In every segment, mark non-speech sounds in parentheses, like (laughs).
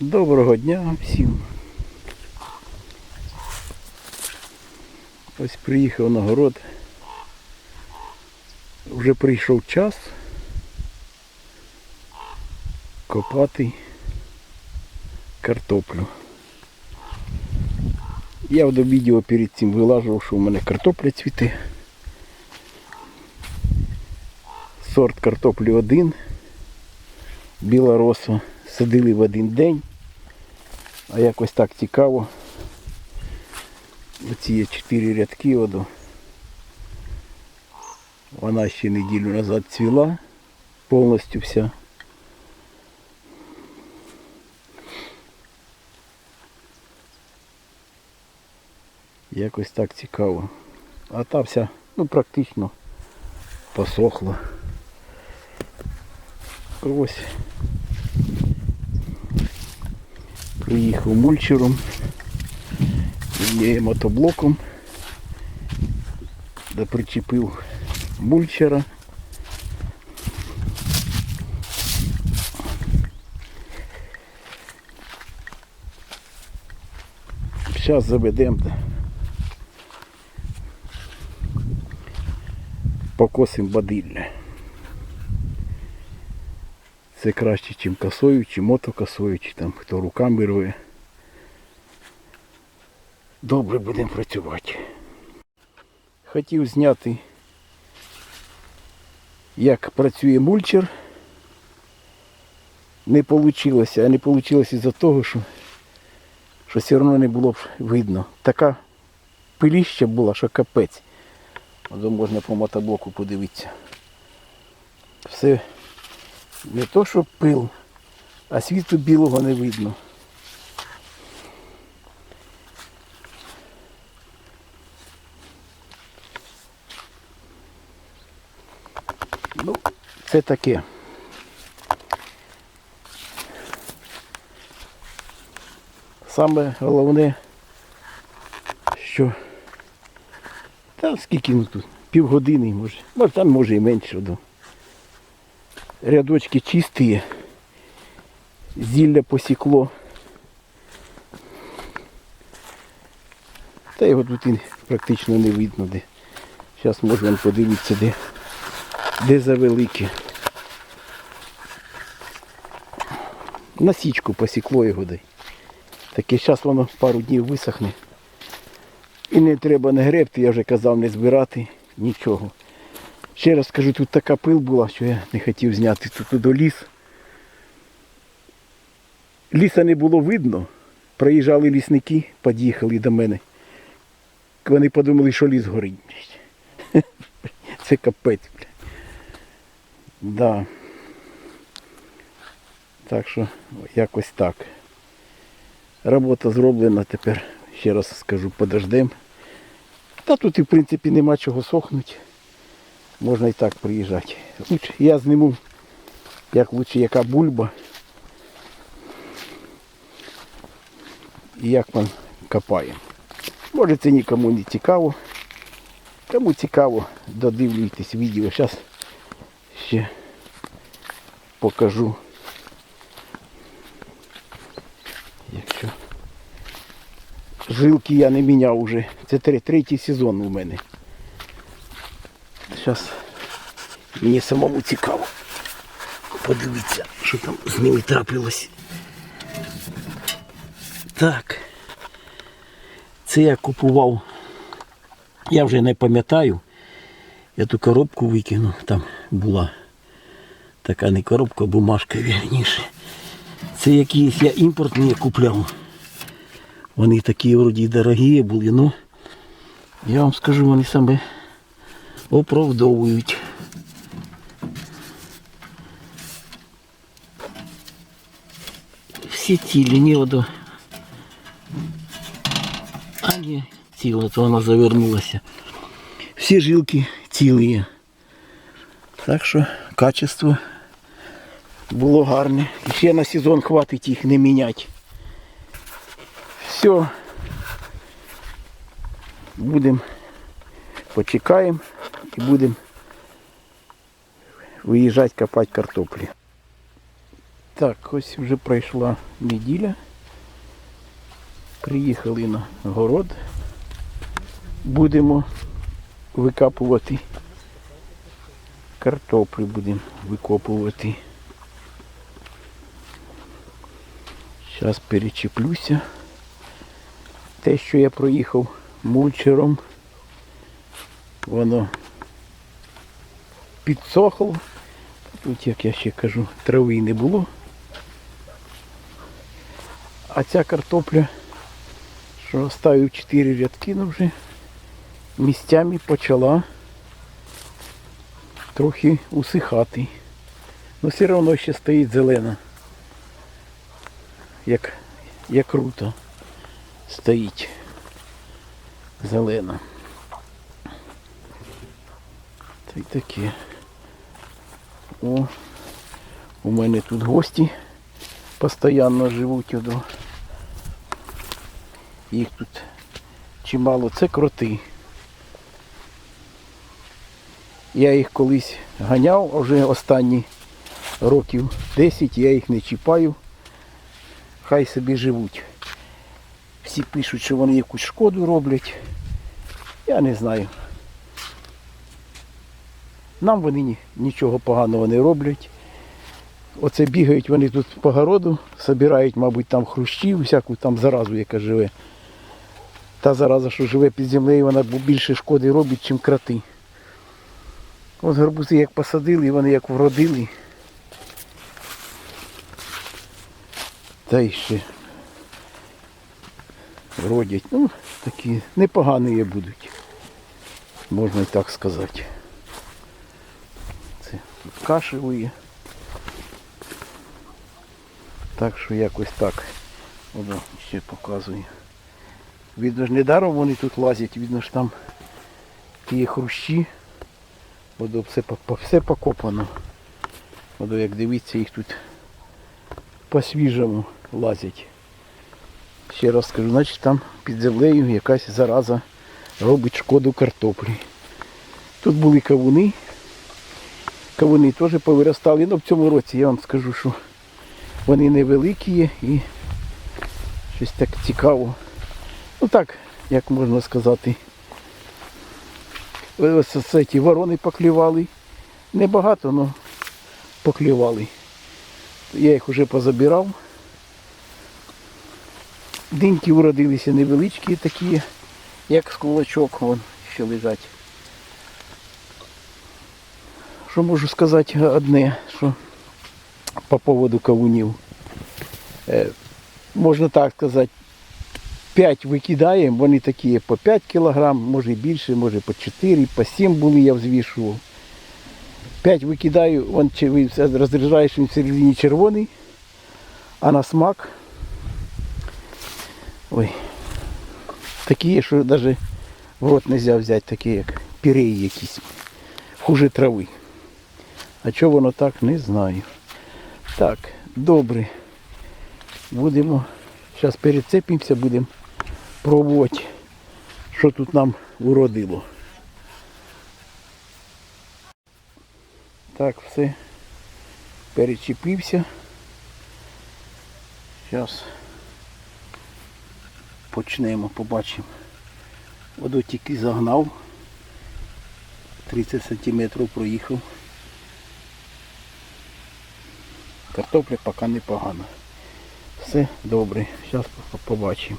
Доброго дня всім. Ось приїхав на город. Вже прийшов час копати картоплю. Я до відео перед цим вилажував, що у мене картопля цвіте. Сорт картоплі один. Біла роса. Садили в один день. А якось так цікаво. Оці є чотири рядки оду. Вона ще неділю назад цвіла повністю вся. Якось так цікаво. А та вся, ну практично посохла. Ось. Приїхав мульчером, є мотоблоком, де причепив мульчера. Зараз заведемо. Покосимо бадилля. Це краще, ніж косою, чи мотокосою, чи там хто руками рве. Добре будемо працювати. Хотів зняти, як працює мульчер. Не вийшло, а не вийшло із-за того, що, що все одно не було б видно. Така пиліща була, що капець. Можна по мотоблоку подивитися. Все не то, що пил, а світу білого не видно. Ну, це таке. Саме головне, що та скільки ну тут? Півгодини може. Може там може і менше. Рядочки чисті. Зілля посікло. Та його тут практично не видно де. Зараз можна подивитися, де, де завелике. На посікло його дай. Таке зараз воно пару днів висохне. І не треба не гребти, я вже казав, не збирати нічого. Ще раз скажу, тут така пил була, що я не хотів зняти тут до ліс. Ліса не було видно. Проїжджали лісники, під'їхали до мене. Вони подумали, що ліс горить. (laughs) Це капець. Да. Так що якось так. Робота зроблена тепер, ще раз скажу, подождем. Та тут і в принципі нема чого сохнути. Можна і так приїжджати. Лучше я зніму, як лучше яка бульба. І як ми копаємо. Може це нікому не цікаво. Кому цікаво, додивлюйтесь відео. Зараз ще покажу. Якщо жилки я не міняв уже. Це третій сезон у мене. Зараз мені самому цікаво. Подивіться, що там з ними трапилось. Так. Це я купував. Я вже не пам'ятаю. Я ту коробку викинув, там була така не коробка, а бумажка вірніше. Це якісь я імпортні купляв. Вони такі вроді дорогі були, ну я вам скажу, вони саме оправдовують. Всі цілі, ні одо. А ні, ціла, то вона завернулася. Всі жилки цілі. Так що качество було гарне. І ще на сезон хватить їх не міняти. Все. Будемо почекаємо і будемо виїжджати копати картоплі. Так, ось вже пройшла неділя. Приїхали на город. Будемо викапувати картоплю будемо викопувати. Зараз перечеплюся. Те, що я проїхав мульчером, воно підсохло. Тут, як я ще кажу, трави не було. А ця картопля, що ставив 4 рядки, ну вже місцями почала трохи усихати. Ну все одно ще стоїть зелена. Як, як круто стоїть зелена. Та й таке. О, у мене тут гості постійно живуть. Одо. Їх тут чимало. Це кроти. Я їх колись ганяв, а вже останні років 10 я їх не чіпаю. Хай собі живуть. Всі пишуть, що вони якусь шкоду роблять. Я не знаю. Нам вони нічого поганого не роблять. Оце бігають вони тут по городу, собирають, мабуть, там хрущів, всяку там заразу, яка живе. Та зараза, що живе під землею, вона більше шкоди робить, ніж кроти. От гарбузи як посадили, вони як вродили. Та й ще родять. Ну, такі непогані будуть. Можна і так сказати. Кашевує. Так що якось так. Воно ще показує. Видно ж недаром вони тут лазять, видно ж там ті хрущі. Воно все, все покопано. Воно як дивіться, їх тут по-свіжому лазять. Ще раз скажу, значить там під землею якась зараза робить шкоду картоплі. Тут були кавуни. Кавуни теж повиростали. Ну в цьому році я вам скажу, що вони невеликі і щось так цікаво. Ну так, як можна сказати. Ось це ті ворони поклювали. Небагато, але поклювали. Я їх вже позабирав. Диньки уродилися невеличкі такі, як з кулачок, вон ще лежать. Що можу сказати одне, що по поводу кавунів. Е, можна так сказати, 5 викидаємо, вони такі по 5 кг, може більше, може по 4, по 7 були, я взвішував. 5 викидаю, він розряджаєш, він всередині червоний, а на смак. Ой. Такі що навіть в рот не можна взяти, такі як піреї якісь. Хуже трави. А чого воно так, не знаю. Так, добре. Будемо. Зараз перецепимося, будемо пробувати, що тут нам уродило. Так, все. Перечепився. Зараз почнемо, побачимо. Воду тільки загнав. 30 сантиметрів проїхав. Картопля поки непогана. Все добре. Зараз побачимо.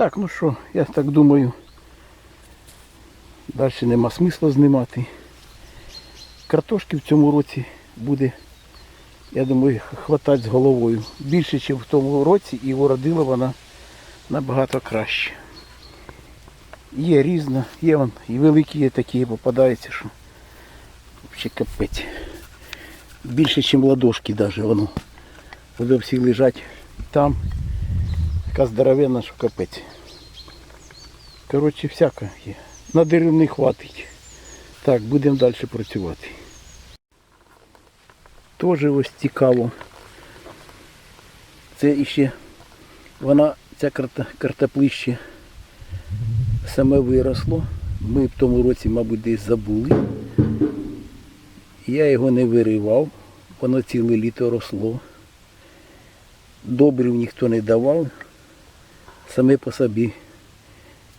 Так, ну що, я так думаю, Далі нема смисла знімати. Картошки в цьому році буде, я думаю, хватати з головою. Більше, ніж в тому році, і уродила вона набагато краще. Є різна, є вон, і великі є такі попадаються, що взагалі капець. Більше, ніж ладошки навіть воно. Вони всі лежать там. Така здоровенна, що капець. Коротше, всяке є. На деревний хватить. Так, будемо далі працювати. Теж ось цікаво. Це іще вона, ця карта, картоплище саме виросло. Ми в тому році, мабуть, десь забули. Я його не виривав, воно ціле літо росло. Добрив ніхто не давав, саме по собі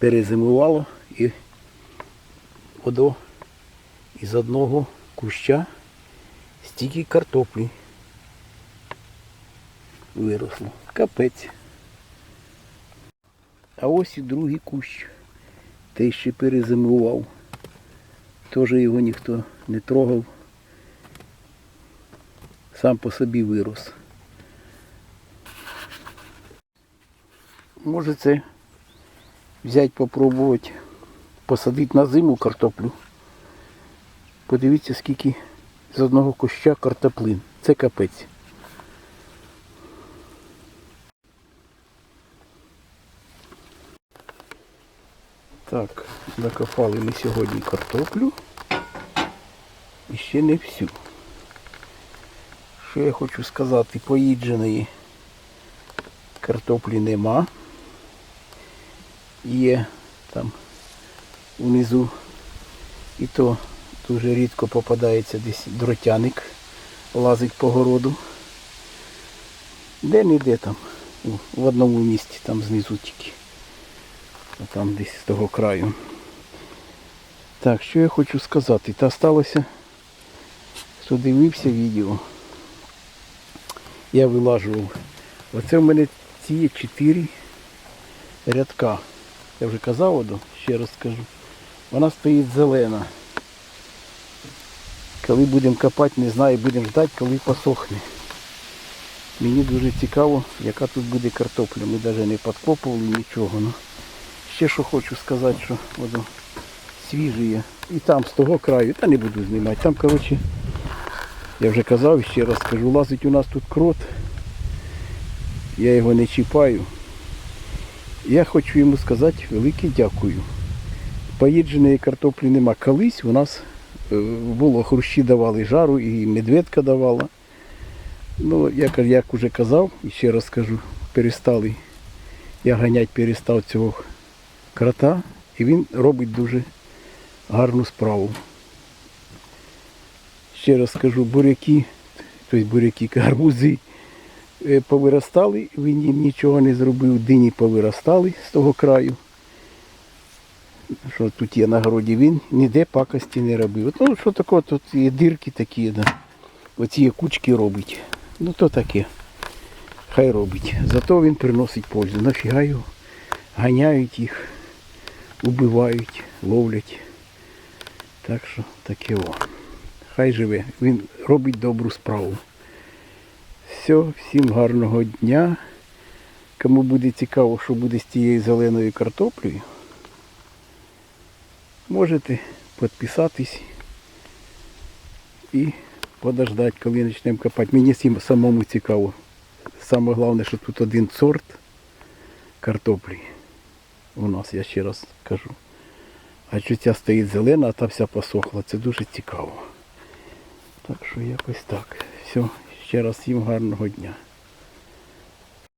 перезимувало і одо із одного куща стільки картоплі виросло. Капець. А ось і другий кущ. Той ще перезимував. Теж його ніхто не трогав. Сам по собі вирос. Може це взяти, попробувати посадити на зиму картоплю. Подивіться, скільки з одного куща картоплин. Це капець. Так, закопали ми сьогодні картоплю. І ще не всю. Що я хочу сказати, поїдженої картоплі нема. Є там внизу і то дуже рідко попадається десь дротяник, лазить по городу. Де не де там, в одному місці, там знизу тільки. А там десь з того краю. Так, що я хочу сказати? Та сталося, хто дивився відео. Я вилажував. Оце в мене ці чотири рядка. Я вже казав, одну, ще раз скажу. Вона стоїть зелена. Коли будемо копати, не знаю, будемо ждати, коли посохне. Мені дуже цікаво, яка тут буде картопля. Ми навіть не підкопували нічого. Ну. Ще що хочу сказати, що воно свіже є. І там з того краю, та не буду знімати. Там, коротше, я вже казав, ще раз скажу, лазить у нас тут крот. Я його не чіпаю. Я хочу йому сказати велике дякую. Поїдженої картоплі нема. Колись у нас е, було, хрущі давали жару і медведка давала. Ну, я ка- як вже казав, і ще раз скажу, перестали. Я ганять перестав цього крота, і він робить дуже гарну справу. Ще раз скажу, буряки, тобто буряки, (laughs) гарбузи повиростали, він їм нічого не зробив, дині повиростали з того краю. Що тут є на городі, він ніде пакості не робив. Ну, що таке, тут є дирки такі, да. оці кучки робить. Ну то таке. Хай робить. Зато він приносить пользу. Нафіга його ганяють їх, убивають, ловлять. Так що таке о. Хай живе. Він робить добру справу. Все, всім гарного дня. Кому буде цікаво, що буде з тією зеленою картоплею, можете підписатись і подождати, коли почнемо копати. Мені всім самому цікаво. Саме головне, що тут один сорт картоплі. У нас, я ще раз кажу. А що ця стоїть зелена, а та вся посохла. Це дуже цікаво. Так що якось так. Все, ще раз всім гарного дня.